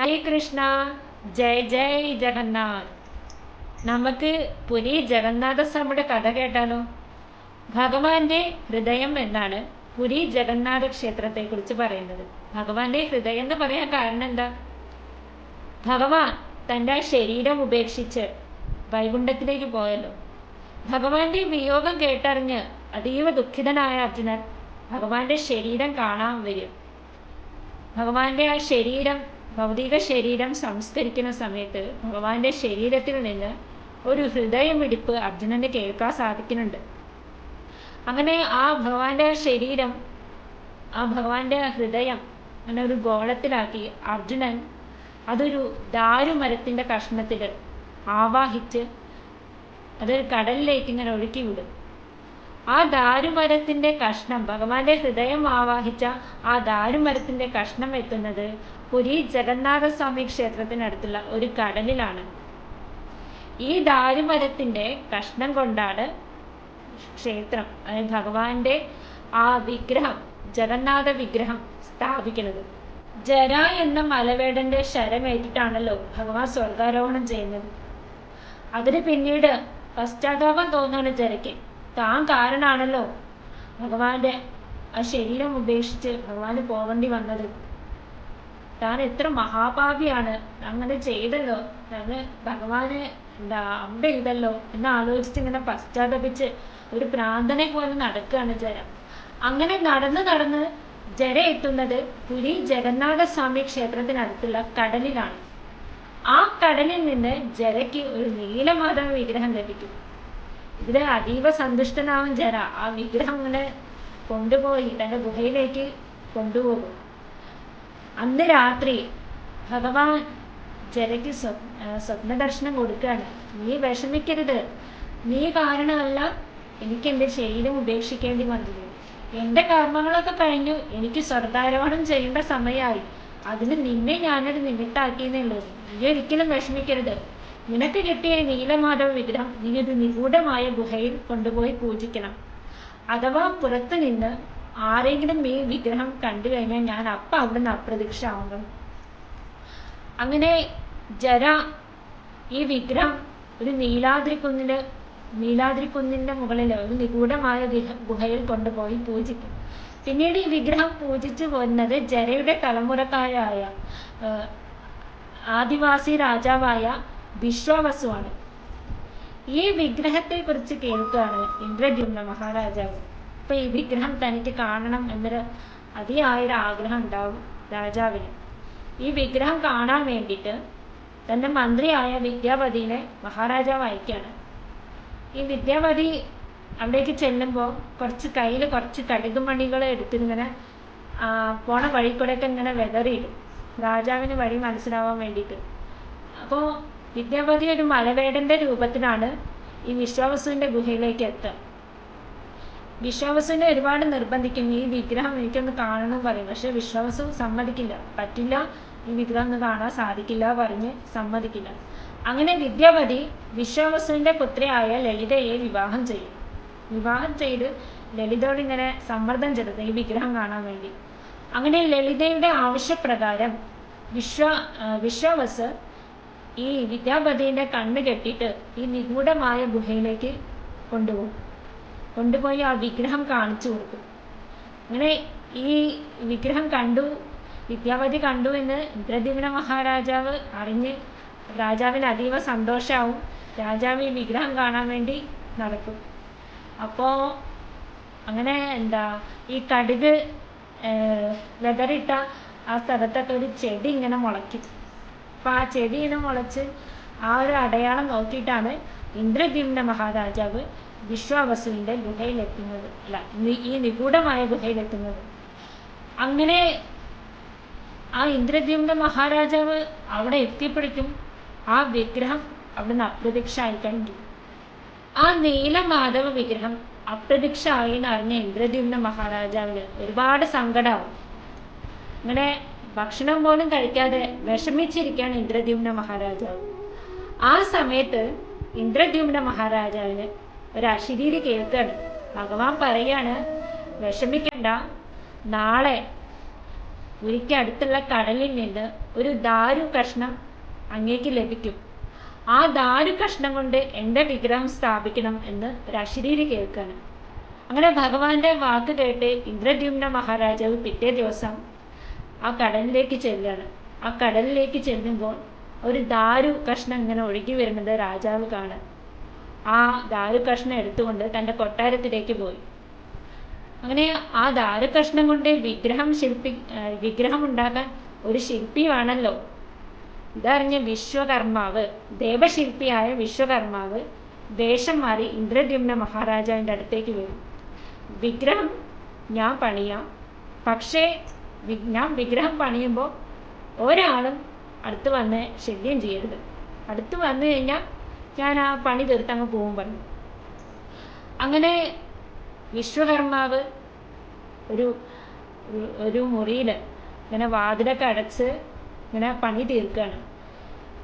ഹരേ കൃഷ്ണ. ജയ് ജയ് ജഗന്നാഥ്. നമുക്ക് പുരി ജഗന്നാഥസ്വാമിയുടെ കഥ കേട്ടാലോ? ഭഗവാന്റെ ഹൃദയം എന്നാണ് പുരി ജഗന്നാഥ ക്ഷേത്രത്തെ കുറിച്ച് പറയുന്നത്. ഭഗവാന്റെ ഹൃദയം എന്ന് പറയാൻ കാരണം എന്താ? ഭഗവാൻ തന്റെ ശരീരം ഉപേക്ഷിച്ച് വൈകുണ്ഠത്തിലേക്ക് പോയല്ലോ. ഭഗവാന്റെ വിയോഗം കേട്ടറിഞ്ഞ് അതീവ ദുഃഖിതനായ അർജുനൻ ഭഗവാന്റെ ശരീരം കാണാൻ വരും. ഭഗവാന്റെ ആ ശരീരം ഭൗതിക ശരീരം സംസ്കരിക്കുന്ന സമയത്ത് ഭഗവാന്റെ ശരീരത്തിൽ നിന്ന് ഒരു ഹൃദയം വിടിപ്പ് അർജുനന് കേൾക്കാൻ സാധിക്കുന്നുണ്ട്. അങ്ങനെ ആ ഭഗവാന്റെ ശരീരം ആ ഭഗവാന്റെ ഹൃദയം അങ്ങനെ ഒരു ഗോളത്തിലാക്കി അർജുനൻ അതൊരു ദാരുമരത്തിന്റെ കഷ്ണത്തിൽ ആവാഹിച്ച് അതൊരു കടലിലേക്ക് ഇങ്ങനെ ഒഴുക്കി വിടും. ആ ദാരുമരത്തിന്റെ കഷ്ണം ഭഗവാന്റെ ഹൃദയം ആവാഹിച്ച ആ ദാരുമരത്തിന്റെ കഷ്ണം എത്തുന്നത് പുരി ജഗന്നാഥസ്വാമി ക്ഷേത്രത്തിനടുത്തുള്ള ഒരു കടലിലാണ്. ഈ ദാരുമരത്തിന്റെ കഷ്ണം കൊണ്ടാണ് ക്ഷേത്രം അതായത് ഭഗവാന്റെ ആ വിഗ്രഹം ജഗന്നാഥ വിഗ്രഹം സ്ഥാപിക്കുന്നത്. ജര എന്ന മലവേടന്റെ ശരമേറ്റിട്ടാണല്ലോ ഭഗവാൻ സ്വർഗാരോഹണം ചെയ്യുന്നത്. അതിന് പിന്നീട് പശ്ചാത്താപം തോന്നുകയാണ് ജരയ്ക്ക് താൻ കാരണാണല്ലോ ഭഗവാന്റെ ആ ശരീരം ഉപേക്ഷിച്ച് ഭഗവാന് പോകേണ്ടി വന്നത്. താൻ എത്ര മഹാഭാവിയാണ്. അങ്ങനെ ചെയ്തല്ലോ. തന്നെ ഭഗവാന് എന്താ അമ്പ ചെയ്തല്ലോ എന്ന് ആലോചിച്ച് ഇങ്ങനെ പശ്ചാത്തപിച്ച് ഒരു പ്രാന്തനെ പോലെ നടക്കുകയാണ് ജര അങ്ങനെ നടന്ന് നടന്ന് ജര എത്തുന്നത് പുരി ജഗന്നാഥസ്വാമി ക്ഷേത്രത്തിനടുത്തുള്ള കടലിലാണ്. ആ കടലിൽ നിന്ന് ജരയ്ക്ക് ഒരു നീലമാധവ വിഗ്രഹം ലഭിക്കും. ഇതിൽ അതീവ സന്തുഷ്ടനാവും ജര. ആ വിഗ്രഹം ഇങ്ങനെ കൊണ്ടുപോയി തന്റെ ഗുഹയിലേക്ക് കൊണ്ടുപോകും. അന്ന് രാത്രി ഭഗവാൻ ജനയ്ക്ക് സ്വ സ്വപ്ന ദർശനം കൊടുക്കുകയാണ്. നീ വിഷമിക്കരുത്. നീ കാരണമല്ല എനിക്ക് എന്റെ ശരീരം ഉപേക്ഷിക്കേണ്ടി വന്നത്. എന്റെ കർമ്മങ്ങളൊക്കെ കഴിഞ്ഞു. എനിക്ക് സ്വർഗാരോഹണം ചെയ്യേണ്ട സമയമായി. അതിന് നിന്നെ ഞാനൊരു നിമിത്താക്കിയെന്നുള്ളത്. നീ ഒരിക്കലും വിഷമിക്കരുത്. നിനക്ക് കിട്ടിയ നീലമാധവ വിഗ്രഹം നീ ഒരു നിഗൂഢമായ ഗുഹയിൽ കൊണ്ടുപോയി പൂജിക്കണം. അഥവാ പുറത്തു നിന്ന് ആരെങ്കിലും ഈ വിഗ്രഹം കണ്ടു കഴിഞ്ഞാൽ ഞാൻ അപ്പം അവിടുന്ന് അപ്രത്യക്ഷമാകും. അങ്ങനെ ജര ഈ വിഗ്രഹം ഒരു നീലാദ്രി കുന്നിൽ നീലാദ്രി കുന്നിന്റെ മുകളിൽ ഒരു നിഗൂഢമായ ഗുഹയിൽ കൊണ്ടുപോയി പൂജിക്കും. പിന്നീട് ഈ വിഗ്രഹം പൂജിച്ചു പോരുന്നത് ജരയുടെ തലമുറക്കാരായ ആദിവാസി രാജാവായ വിശ്വവസുവാണ്. ഈ വിഗ്രഹത്തെ കുറിച്ച് കേൾക്കുകയാണ് ഇന്ദ്രദ്യുമ്ന മഹാരാജാവ്. അപ്പൊ ഈ വിഗ്രഹം തനിക്ക് കാണണം എന്നൊരു അതിയായൊരു ആഗ്രഹം ഉണ്ടാവും രാജാവിന്. ഈ വിഗ്രഹം കാണാൻ വേണ്ടിയിട്ട് തന്റെ മന്ത്രിയായ വിദ്യാപതിനെ മഹാരാജാവ് അയക്കാണ് ഈ വിദ്യാപതി അവിടേക്ക് ചെല്ലുമ്പോൾ കുറച്ച് കയ്യിൽ കുറച്ച് കടുകുമണികൾ എടുത്തിങ്ങനെ പോണ വഴി കൂടെയൊക്കെ ഇങ്ങനെ വെതറിയിടും. രാജാവിന് വഴി മനസ്സിലാവാൻ വേണ്ടിയിട്ട്. അപ്പോൾ വിദ്യാപതി ഒരു മലവേടന്റെ രൂപത്തിലാണ് ഈ വിശ്വാവസുവിന്റെ ഗുഹയിലേക്ക് എത്തുക. വിശ്വാവസുവിനെ ഒരുപാട് നിർബന്ധിക്കും. ഈ വിഗ്രഹം എനിക്കൊന്ന് കാണണം പറയും. പക്ഷെ വിശ്വാവസു സമ്മതിക്കില്ല. പറ്റില്ല. ഈ വിഗ്രഹം ഒന്ന് കാണാൻ സാധിക്കില്ല പറഞ്ഞ് സമ്മതിക്കില്ല. അങ്ങനെ വിദ്യാപതി വിശ്വാവസുവിന്റെ പുത്രിയായ ലളിതയെ വിവാഹം ചെയ്യും. വിവാഹം ചെയ്ത് ലളിതയോട് ഇങ്ങനെ സമ്മർദ്ദം ചെലുത്തും ഈ വിഗ്രഹം കാണാൻ വേണ്ടി. അങ്ങനെ ലളിതയുടെ ആവശ്യപ്രകാരം വിശ്വ വിശ്വാസ് ഈ വിദ്യാപതിയുടെ കണ്ണ് കെട്ടിയിട്ട് ഈ നിഗൂഢമായ ഗുഹയിലേക്ക് കൊണ്ടുപോകും. കൊണ്ടുപോയി ആ വിഗ്രഹം കാണിച്ചു കൊടുക്കും അങ്ങനെ ഈ വിഗ്രഹം കണ്ടു. വിദ്യാപതി കണ്ടു എന്ന് ഇന്ദ്രദ്യുമ്ന മഹാരാജാവ് അറിഞ്ഞ് രാജാവിന് അതീവ സന്തോഷമാവും രാജാവ് ഈ വിഗ്രഹം കാണാൻ വേണ്ടി നടക്കും. അപ്പോൾ അങ്ങനെ എന്താ ഈ കടുക് വെതറിട്ട ആ സ്ഥലത്തൊക്കെ ഒരു ചെടി ഇങ്ങനെ മുളയ്ക്കും. അപ്പോൾ ആ ചെടി ഇങ്ങനെ മുളച്ച് ആ ഒരു അടയാളം നോക്കിയിട്ടാണ് ഇന്ദ്രദ്യുമ്ന മഹാരാജാവ് വിശ്വാവസുവിന്റെ ഗുഹയിലെത്തുന്നത് അല്ല ഈ നിഗൂഢമായ ഗുഹയിലെത്തുന്നത്. അങ്ങനെ ആ ഇന്ദ്രദ്യുമ്ന മഹാരാജാവ് അവിടെ എത്തിയപ്പോഴേക്കും ആ വിഗ്രഹം അവിടുന്ന് അപ്രത്യക്ഷമായി കഴിഞ്ഞു ആ നീലമാധവ വിഗ്രഹം അപ്രത്യക്ഷമായി എന്ന് അറിഞ്ഞ ഇന്ദ്രദ്യുമ്ന മഹാരാജാവിന് ഒരുപാട് സങ്കടമാവും അങ്ങനെ ഭക്ഷണം പോലും കഴിക്കാതെ വിഷമിച്ചിരിക്കുകയാണ് ഇന്ദ്രദ്യുമ്ന മഹാരാജാവ്. ആ സമയത്ത് ഇന്ദ്രദ്യുമ്ന മഹാരാജാവിന് ഒരു കേൾക്കാണ്. ഭഗവാൻ പറയാണ് വിഷമിക്കണ്ട. നാളെ ഒരിക്കൽ അടുത്തുള്ള കടലിൽ നിന്ന് ഒരു ദാരു കഷ്ണം അങ്ങേക്ക് ലഭിക്കും. ആ ദാരു കഷ്ണം കൊണ്ട് എന്റെ വിഗ്രഹം സ്ഥാപിക്കണം എന്ന് ഒരു അശരീരി കേൾക്കാണ്. അങ്ങനെ ഭഗവാന്റെ വാക്ക് കേട്ട് ഇന്ദ്രദ്യുമ്ന മഹാരാജാവ് പിറ്റേ ദിവസം ആ കടലിലേക്ക് ചെല്ലുകയാണ്. ആ കടലിലേക്ക് ചെല്ലുമ്പോൾ ഒരു ദാരു കഷ്ണം ഇങ്ങനെ ഒഴുകി വരുന്നത് രാജാവ് കാണാൻ ആ ദാരു കഷ്ണം എടുത്തുകൊണ്ട് തന്റെ കൊട്ടാരത്തിലേക്ക് പോയി. അങ്ങനെ ആ ദാരു കഷ്ണം കൊണ്ട് വിഗ്രഹം ശില്പി വിഗ്രഹം ഉണ്ടാക്കാൻ ഒരു ശില്പി വേണമല്ലോ ഇതറിഞ്ഞ വിശ്വകർമാവ് ദേവശില്പിയായ വിശ്വകർമാവ് വേഷം മാറി ഇന്ദ്രദ്യുമ്ന മഹാരാജാവിന്റെ അടുത്തേക്ക് വരും. വിഗ്രഹം ഞാൻ പണിയാം. പക്ഷേ ഞാൻ വിഗ്രഹം പണിയുമ്പോൾ ഒരാളും അടുത്ത് വന്ന് ശല്യം ചെയ്യരുത്. അടുത്ത് വന്നു കഴിഞ്ഞാൽ ഞാൻ ആ പണി തീർത്ത് അങ്ങ് പോകും പറഞ്ഞു. അങ്ങനെ വിശ്വകർമാവ് ഒരു ഒരു- മുറിയിൽ ഇങ്ങനെ വാതിലൊക്കെ അടച്ച് ഇങ്ങനെ പണി തീർക്കുകയാണ്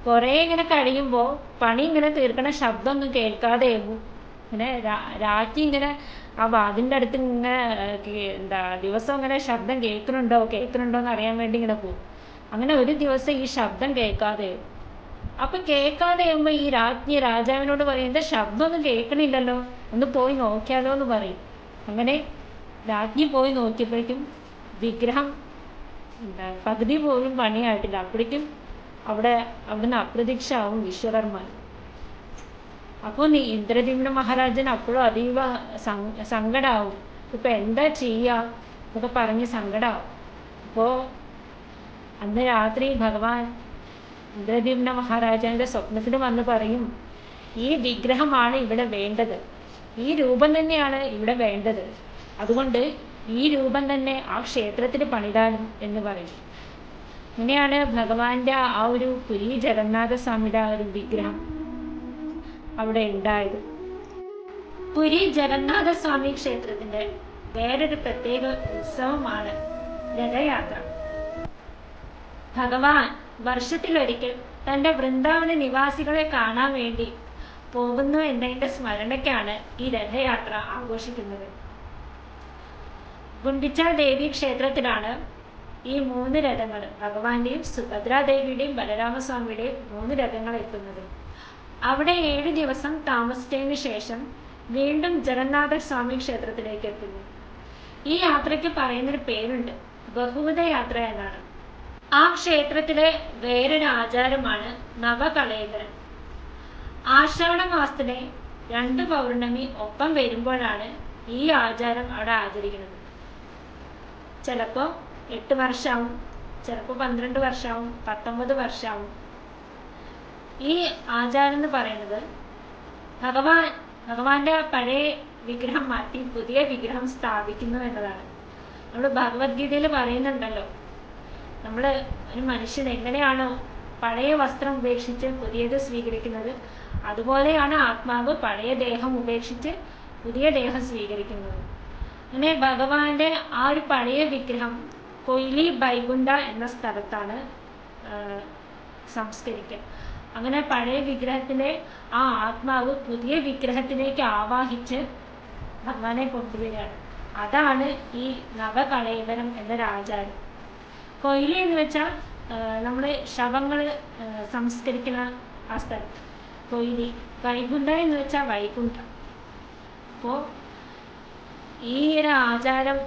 കുറേ ഇങ്ങനെ കഴിയുമ്പോൾ പണി ഇങ്ങനെ തീർക്കണ ശബ്ദമൊന്നും കേൾക്കാതെയാകും ഇങ്ങനെ രാത്രി ഇങ്ങനെ ആ വാതിലിന്റെ അടുത്ത് ഇങ്ങനെ എന്താ ദിവസം ഇങ്ങനെ ശബ്ദം കേൾക്കുന്നുണ്ടോ കേൾക്കുന്നുണ്ടോ എന്ന് അറിയാൻ വേണ്ടി ഇങ്ങനെ പോകും അങ്ങനെ ഒരു ദിവസം ഈ ശബ്ദം കേൾക്കാതെയാവും അപ്പൊ കേൾക്കാതെ ആകുമ്പോൾ ഈ രാജ്ഞി രാജാവിനോട് പറയും എന്താ ശബ്ദമൊന്നും കേൾക്കണില്ലല്ലോ? ഒന്ന് പോയി നോക്കിയാലോ എന്ന് പറയും. അങ്ങനെ രാജ്ഞി പോയി നോക്കിയപ്പോഴേക്കും വിഗ്രഹം പകുതി പോലും പണിയായിട്ടില്ല. അപ്പോഴേക്കും അവിടെ അവിടുന്ന് അപ്രത്യക്ഷമാവും വിശ്വകർമ്മൻ അപ്പോൾ നീ ഇന്ദ്രദീപന മഹാരാജൻ അപ്പോഴും അതീവ സങ്ക സങ്കടാവും. ഇപ്പൊ എന്താ ചെയ്യാ? എന്നൊക്കെ പറഞ്ഞ് സങ്കടാവും. അപ്പോൾ അന്ന് രാത്രി ഭഗവാൻ ഇന്ദ്രദ്യുമ്ന മഹാരാജാവിന്റെ സ്വപ്നത്തിൽ വന്ന് പറയും ഈ വിഗ്രഹമാണ് ഇവിടെ വേണ്ടത്. ഈ രൂപം തന്നെയാണ് ഇവിടെ വേണ്ടത്. അതുകൊണ്ട് ഈ രൂപം തന്നെ ആ ക്ഷേത്രത്തിൽ പണിതാലും എന്ന് പറയും. ഇങ്ങനെയാണ് ഭഗവാന്റെ ആ ഒരു പുരി ജഗന്നാഥ സ്വാമിയുടെ ആ ഒരു വിഗ്രഹം അവിടെ ഉണ്ടായത്. പുരി ജഗന്നാഥ സ്വാമി ക്ഷേത്രത്തിന്റെ വേറൊരു പ്രത്യേക ഉത്സവമാണ് രഥയാത്ര. ഭഗവാൻ വർഷത്തിലൊരിക്കൽ തന്റെ വൃന്ദാവന നിവാസികളെ കാണാൻ വേണ്ടി പോകുന്നു എന്നതിന്റെ സ്മരണയ്ക്കാണ് ഈ രഥയാത്ര ആഘോഷിക്കുന്നത്. ഗുണ്ടിച്ച ദേവി ക്ഷേത്രത്തിലാണ് ഈ മൂന്ന് രഥങ്ങൾ ഭഗവാന്റെയും സുഭദ്രാദേവിയുടെയും ബലരാമസ്വാമിയുടെയും മൂന്ന് രഥങ്ങൾ എത്തുന്നത്. അവിടെ ഏഴ് ദിവസം താമസിച്ചതിന് ശേഷം വീണ്ടും ജഗന്നാഥ സ്വാമി ക്ഷേത്രത്തിലേക്ക് എത്തുന്നു. ഈ യാത്രയ്ക്ക് പറയുന്നൊരു പേരുണ്ട് ബഹുവിധ യാത്ര എന്നാണ്. ആ ക്ഷേത്രത്തിലെ വേറൊരു ആചാരമാണ് നവകളേബരം ആഷാഢ മാസത്തിലെ രണ്ട് പൗർണമി ഒപ്പം വരുമ്പോഴാണ് ഈ ആചാരം അവിടെ ആചരിക്കുന്നത്. ചിലപ്പോൾ എട്ട് വർഷമാവും ചിലപ്പോൾ പന്ത്രണ്ട് വർഷമാവും പത്തൊമ്പത് വർഷമാവും ഈ ആചാരം എന്ന് പറയുന്നത് ഭഗവാൻ ഭഗവാന്റെ പഴയ വിഗ്രഹം മാറ്റി പുതിയ വിഗ്രഹം സ്ഥാപിക്കുന്നു എന്നതാണ്. നമ്മൾ ഭഗവത്ഗീതയിൽ പറയുന്നുണ്ടല്ലോ നമ്മൾ ഒരു മനുഷ്യൻ എങ്ങനെയാണോ പഴയ വസ്ത്രം ഉപേക്ഷിച്ച് പുതിയത് സ്വീകരിക്കുന്നത് അതുപോലെയാണ് ആത്മാവ് പഴയ ദേഹം ഉപേക്ഷിച്ച് പുതിയ ദേഹം സ്വീകരിക്കുന്നത്. അങ്ങനെ ഭഗവാന്റെ ആ ഒരു പഴയ വിഗ്രഹം കൊയിലി ബൈകുണ്ട എന്ന സ്ഥലത്താണ് സംസ്കരിക്കുക. അങ്ങനെ പഴയ വിഗ്രഹത്തിലെ ആ ആത്മാവ് പുതിയ വിഗ്രഹത്തിലേക്ക് ആവാഹിച്ച് ഭഗവാനെ കൊണ്ടുവരികയാണ്. അതാണ് ഈ നവകളേവരം എന്ന ആചാരം കൊയിലി എന്ന് വെച്ചാൽ നമ്മുടെ ശവങ്ങൾ സംസ്കരിക്കുന്ന ആ സ്ഥലം. കൊയിലി വൈകുണ്ഠ എന്ന് വെച്ചാൽ വൈകുണ്ഠം. അപ്പോൾ ഈ ഒരു ആചാരം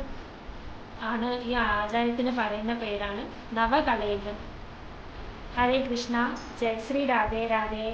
ആണ് ഈ ആചാരത്തിന് പറയുന്ന പേരാണ് നവകളേവരം ഹരേ കൃഷ്ണ ജയ് ശ്രീ രാധേ രാധേ.